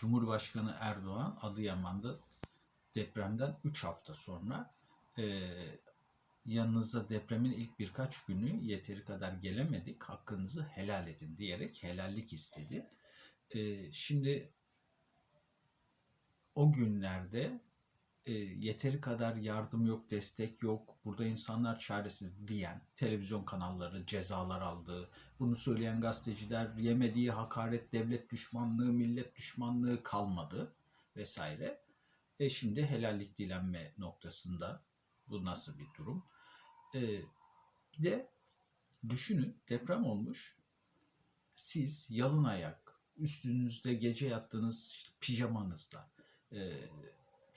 Cumhurbaşkanı Erdoğan Adıyaman'da depremden 3 hafta sonra e, yanınıza depremin ilk birkaç günü yeteri kadar gelemedik hakkınızı helal edin diyerek helallik istedi. E, şimdi o günlerde e, yeteri kadar yardım yok, destek yok, burada insanlar çaresiz diyen televizyon kanalları cezalar aldı. Bunu söyleyen gazeteciler yemediği hakaret, devlet düşmanlığı, millet düşmanlığı kalmadı vesaire. E şimdi helallik dilenme noktasında bu nasıl bir durum? E, bir de düşünün deprem olmuş. Siz yalın ayak, üstünüzde gece yattığınız pijamanızda, e,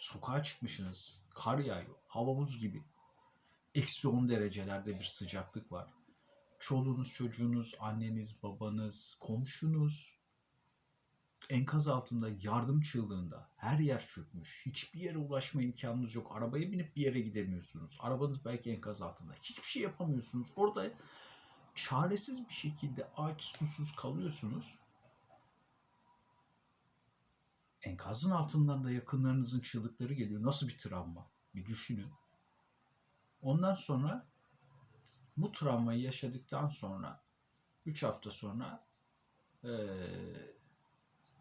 sokağa çıkmışsınız. Kar yağıyor. Hava buz gibi. Eksi 10 derecelerde bir sıcaklık var. Çoluğunuz, çocuğunuz, anneniz, babanız, komşunuz enkaz altında yardım çığlığında her yer çökmüş. Hiçbir yere ulaşma imkanınız yok. Arabaya binip bir yere gidemiyorsunuz. Arabanız belki enkaz altında. Hiçbir şey yapamıyorsunuz. Orada çaresiz bir şekilde aç susuz kalıyorsunuz. Enkazın altından da yakınlarınızın çığlıkları geliyor. Nasıl bir travma? Bir düşünün. Ondan sonra bu travmayı yaşadıktan sonra 3 hafta sonra eee,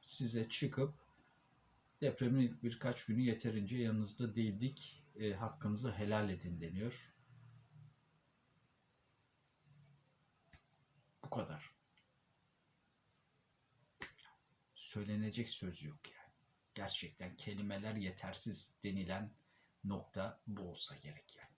size çıkıp depremin ilk birkaç günü yeterince yanınızda değildik. E, hakkınızı helal edin deniyor. Bu kadar. Söylenecek söz yok yani gerçekten kelimeler yetersiz denilen nokta bu olsa gerek yani.